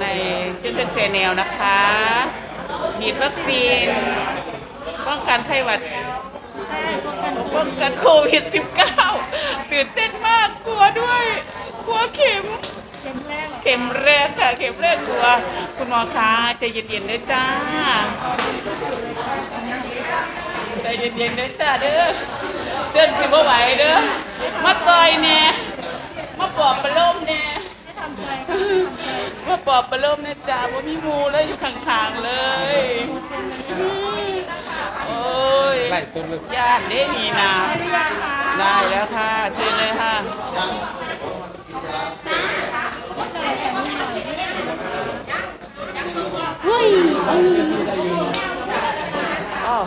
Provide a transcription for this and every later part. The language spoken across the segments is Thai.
ในจุดเซแนลนะคะฉีดวัคซีนป้องกันไข้หวัดป้องกันโควิด -19 ตื่นเต้นมากกลัวด้วย กลัวเข็ม เข็มแรกค่ะเข็มแรกกลัว คุณหมอคะใจเย็นๆด้วยจ้าใจเย็นๆด้วยจ้าเด้อเจ้นสิบ่ไหวเด้อ มาซอยแหน่มาปลอบประโลมแหน่มาปล อบประโลมแหน่จ้าบ่มีหมูเลยอยู่ข้างๆเลย โอ้ยไล่สุดเลยญาติเด้นี่นะได้แล้วค่ะเชิญเลยค่ะเฮ้ยอ๋อ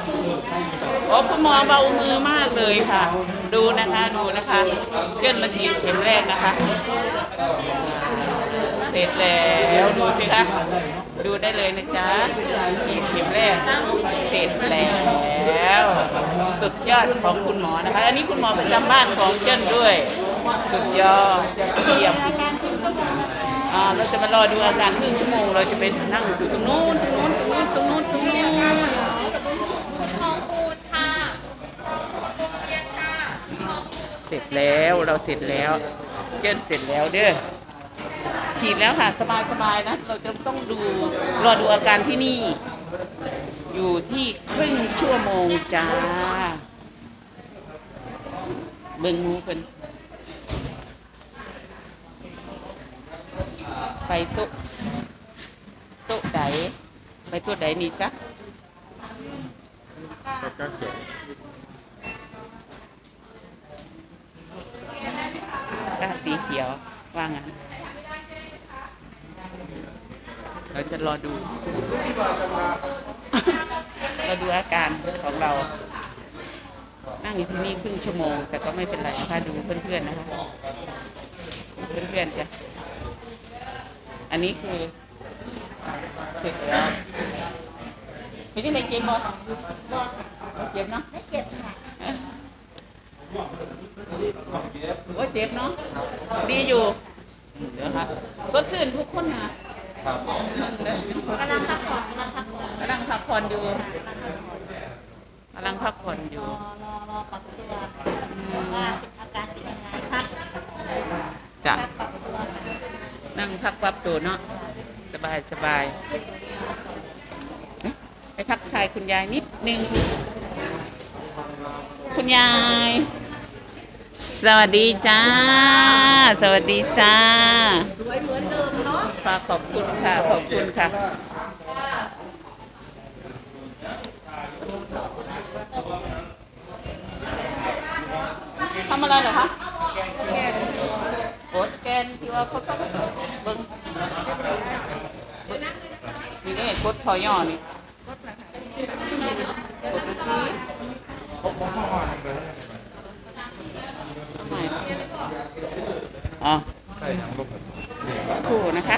โอ้คุณหมอเบามือมากเลยค่ะ ดูนะคะ ดูนะคะเกินมาฉีดเข็มแรกนะคะ เสร็จแล้วดูสิคะ ดูได้เลยนะจ๊ะ ฉีดเข็มแรก เสร็จแล้ว สุดยอดของคุณหมอนะคะ อันนี้คุณหมอประจำบ้านของเจ้นด้วย สุดยอดเยี่ยมอ่าเราจะมารอดูอาการครึ่งชั่วโมง เราจะไปนั่งอยู่ตรงนู้นตรงนู้นตรงนู้นตรงนู้นตรงนู้น ร็จแล้วเราเสร็จแล้ว เจิ้นเสร็จแล้วเด้อฉีดแล้วค่ะสบายสบายๆนะ เราจะต้องดูรอดูอาการที่นี่ อยู่ที่ครึ่งชั่วโมงจ้า เบิ่งมูเพิ่นไปโต๊ะโต๊ะใดไปโต๊ะใดนี่จ๊ะก็เขียว ก้าสีเขียวว่างั้น เราจะรอดู เราดูอาการของเรา นั่งอยู่ที่นี่ครึ่งชั่วโมง แต่ก็ไม่เป็นไรนะคะดูเพื่อนๆนะคะเพื่อนๆจ้ะอันนี้คือเสร็จแล้วมีที่ไหนเจ็บบ่เจ็บเนาะไม่เจ็บค่ะว่าเจ็บเนาะดีอยู่เดี๋ยวครับสดชื่นทุกคนนะ ครับกำลังพักผ่อนกำลังพักผ่อนกำลังพักผ่อนอยู่กำลังพักผ่อนอรยู่อรอรอปรับตัวว่าอาการเป็นยังไงพักจ้ะพักปรับตัวค่ะนั่งพักปรับตัวเนาะสบายสบายเอ๊ะไปทักทายคุณยายนิดนึง คุณยาย สวัสดีจ้า สวัสดีจ้า สวยเหมือนเดิมเนาะฝากขอบคุณค่ะ ขอบคุณค่ะ ทำอะไรเหรอคะโอสแกนที่ว่าเขาต้องเบิ้งนี่นี่กดพอย่อนี่กดไปชี้ไม่ อ๋อใช่ทั้งลูกสักครู่นะคะ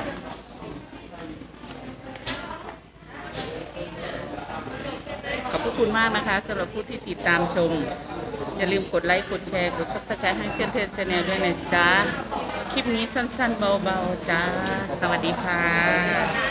ขอบพระคุณมากนะคะสำหรับผู้ที่ติดตามชม อย่าลืมกดไลค์กดแชร์กดซับสไครต์ให้เพื่อนเทนแนลด้วยนะจ๊ะ คลิปนี้สั้นๆเบาๆจ้า สวัสดีค่ะ